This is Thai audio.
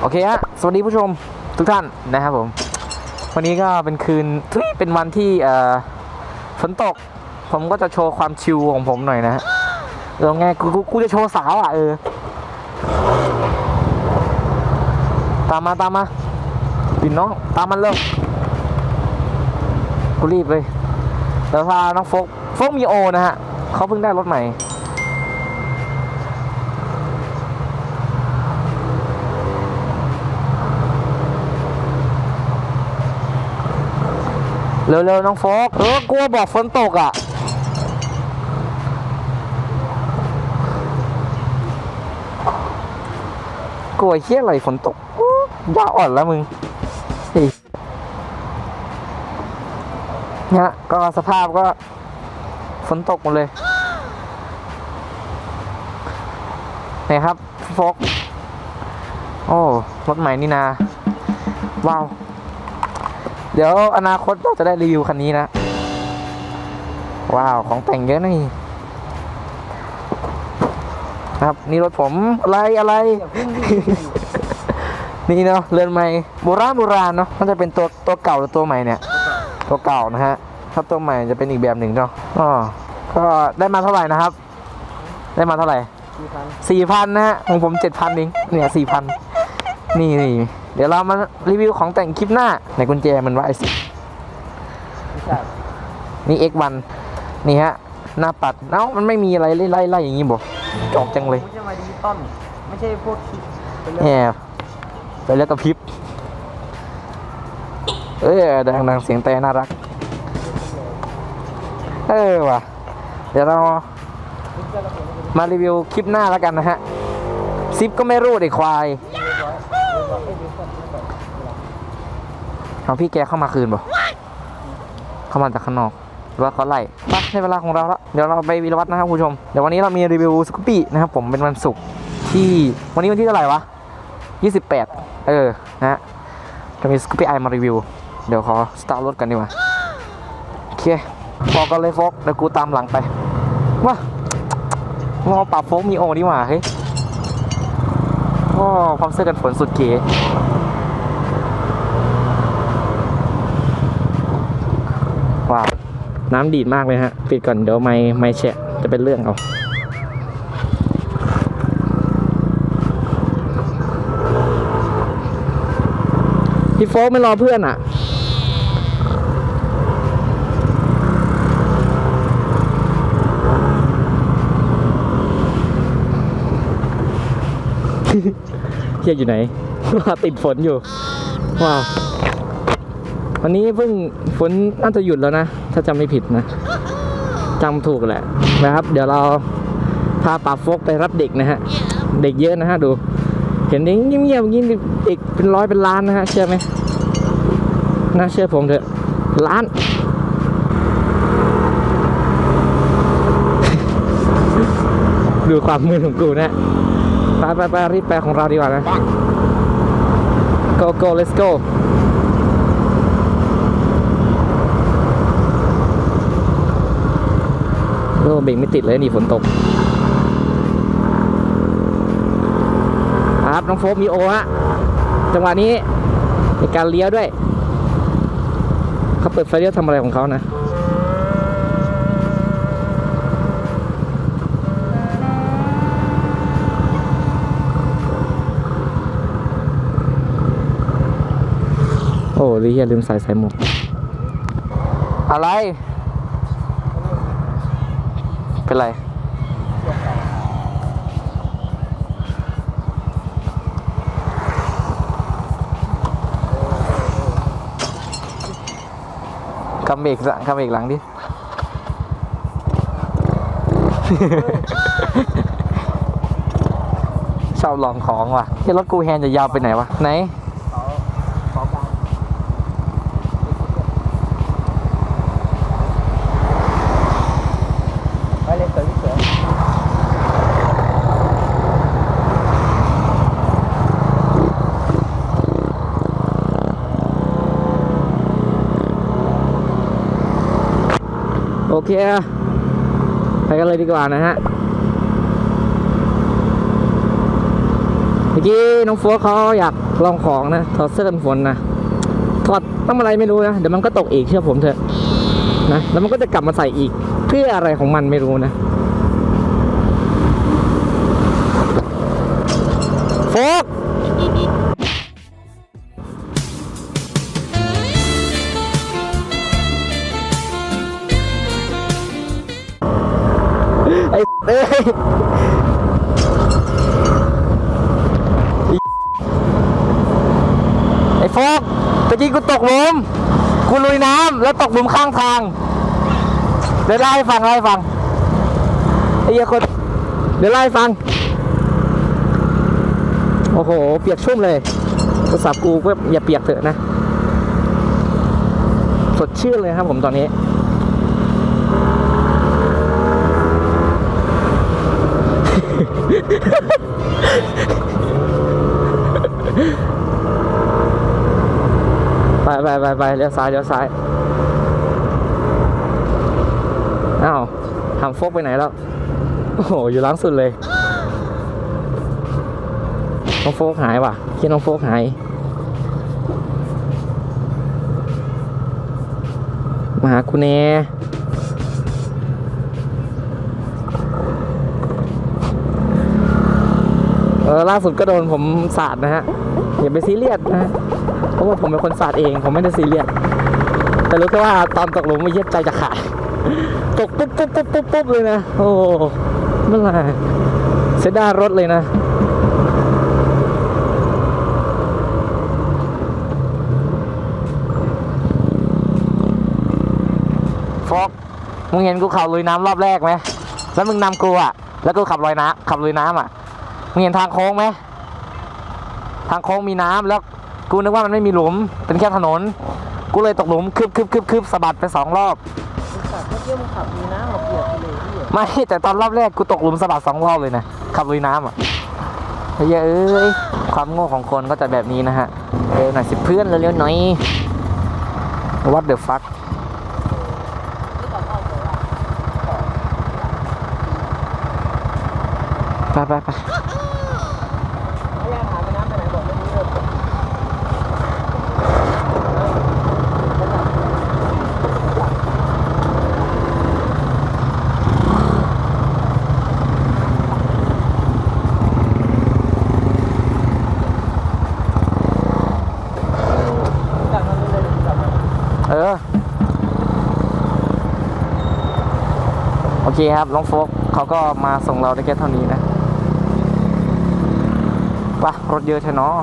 โอเคฮะ สวัสดีผู้ชมทุกท่านนะครับผม วันนี้ก็เป็นคืนทุยเป็นวันที่ฝนตก ผมก็จะโชว์ความชิลของผมหน่อยนะฮะเออไงกูกูจะโชว์สาวอะเออ ตามมาตามมาปิ่นน้อง ตามมันเร็วกูรีบเลยเดี๋ยวพาน้องโฟกโฟกมีโอนะฮะเขาเพิ่งได้รถใหม่ เร็วๆน้องโฟกเออกลัวบอกฝนตกอะกลัวเฮี้ยอะไรฝนตกย่าอ่อนแล้วมึงเฮ้ยเนี่ยก็สภาพก็ฝนตกหมดเลยไหนครับโฟกโอ้รถใหม่นี่นาว้าว เดี๋ยวอนาคตเราจะได้รีวิวคันนี้นะ ว้าว ของแต่งเยอะนี่ครับ นี่รถผมอะไรอะไร นี่เนาะเรือนใหม่โบราณโบราณเนาะมันจะเป็นตัวตัวเก่าหรือตัวใหม่เนี่ย ตัวเก่านะฮะ ถ้าตัวใหม่จะเป็นอีกแบบหนึ่งเนาะอ๋อก็ได้มาเท่าไหร่นะครับ ได้มาเท่าไหร่สี่พันนะฮะของผมเจ็ดพันเองเนี่ยสี่พันนี่นี่ เดี๋ยวเรามารีวิวของแต่งคลิปหน้าในกุญแจมันว่าไอสินี่ X1 นี่ฮะ หน้าปัด เอ้า มันไม่มีอะไรไล่ไล่ไล่อย่างงี้บอกจอกจังเลยไม่ใช่มาดิจิตอลไม่ใช่พวกชิปเป็นแหเรื่องมไปแล้วกระพริบเอ้ยดังดังเสียงแต่น่ารัก เออว่ะ เดี๋ยวเรามารีวิวคลิปหน้าแล้วกันนะฮะ ซิปก็ไม่รู้เด็กควาย เอาพี่แกเข้ามาคืนบ่เข้ามาจากข้างนอกหรือว่าเขาไล่ไปในเวลาของเราแล้วเดี๋ยวเราไปวีรวัตนะครับคุณผู้ชม เดี๋ยววันนี้เรามีรีวิวสกูปปี้นะครับผมเป็นวันศุกร์ที่วันนี้วันที่เท่าไหร่วะ 28 เออ นะฮะจะมีสกูปปี้ไอมารีวิว เดี๋ยวขอสตาร์ทรถกันดีกว่าโอเคบอกกันเลยโฟกเดี๋ยวกูตามหลังไปว้างอปรับโฟกมีโอดีกว่าเฮ้ยว้าพร้อมเสื้อกันฝนสุดเก๋ว้าว น้ำดีดมากเลยฮะ ปิดก่อนเดี๋ยวไม่ไม่แฉะจะเป็นเรื่องเอาพี่โฟกไม่รอเพื่อนอะ เฮียอยู่ไหนว่าติดฝนอยู่ ว้าว วันนี้เพิ่งฝนน่าจะหยุดแล้วนะ ถ้าจำไม่ผิดนะจำถูกแหละนะครับ เดี๋ยวเราพาป่าฟกไปรับเด็กนะฮะ เด็กเยอะนะฮะดู เห็นเด็กเงียบๆงี้เด็กเป็นร้อยเป็นล้านนะฮะเชื่อไหมน่าเชื่อผมเถอะล้านดูความมือของกูนะไปไปไปรีบไปของเราดีกว่านะ go go let's go โอ้เบรกไม่ติดเลยนี่ฝนตกครับน้องโฟมีโอฮะจังหวะนี้ในการเลี้ยวด้วยเขาเปิดไฟเลี้ยวทำอะไรของเขานะโอ้ลิเฮียลืมใส่สายหมวกอะไร เป็นไร คำเบรกสคำเบรกหลังดิ ชอบลองของว่ะที่รถกูแฮนจะยาวไปไหนวะ ไหน เขาเขากลางไปเลยเสือเสือ โอเคไปกันเลยดีกว่านะฮะเมื่อกี้น้องฟัวเขาอยากลองของนะถอดเสื้อกันฝนนะถอดต้องอะไรไม่รู้นะเดี๋ยวมันก็ตกอีกเชื่อผมเถอะนะแล้วมันก็จะกลับมาใส่อีกเพื่ออะไรของมันไม่รู้นะโฟก เอ้ยไอ้โฟกตะกี้กูตกหลุมกูลุยน้ำแล้วตกหลุมข้างทาง เดี๋ยวเล่าให้ฟังเล่าให้ฟังไอ้เหี้ยคนเดี๋ยวเล่าให้ฟัง โอ้โห เปียกชุ่มเลยโทรศัพท์กูก็อย่าเปียกเถอะนะ สดชื่นเลยครับผมตอนนี้ ไปไปไปไปเลี้ยวซ้ายเลี้ยวซ้ายอ้าวทำโฟกไปไหนแล้ว โอ้โห อยู่ล้างสุดเลยน้องโฟกหายว่ะคิดน้องโฟกหาย มาหาคุณแน่ เออล่าสุดก็โดนผมสาดนะฮะอย่าไปซีเรียสนะฮะเพราะว่าผมเป็นคนสาดเอง ผมไม่ได้ซีเรียสแต่รู้แค่ว่าตอนตกหลุมไม่เย็บใจจะขาดตกปุ๊บปุ๊บปุ๊บปุ๊บปุ๊บเลยนะโอ้เมื่อไหร่เสียดายรถเลยนะฟอกมึงเห็นกูขับลุยน้ำรอบแรกไหม แล้วมึงนำกูอะ แล้วกูขับลอยน้ำขับลุยน้ำอะ มึงเห็นทางโค้งไหม ทางโค้งมีน้ำแล้วกูนึกว่ามันไม่มีหลุม เป็นแค่ถนน กูเลยตกหลุมคืบคืบคืบคืบสะบัดไปสองรอบขับเมื่อกี้มึงขับมีน้ำมาเปียกไปเลยพี่ไม่แต่ตอนรอบแรกกูตกหลุมสะบัดสองรอบเลยนะ ขับลุยน้ำอะเฮ้ยเอ้ยความโง่ของคนก็จะแบบนี้นะฮะเร็วหน่อยสิเพื่อนเร็วๆหน่อย What the fuck ไปไปไป พยายามหา ไปน้ำไปไหนบอกไม่รู้เลยจากนั้นเลยจากนั้นเออ โอเคครับน้องโฟกเขาก็มาส่งเราได้แค่เท่านี้นะ ปะรถเยอะใช่เนาะ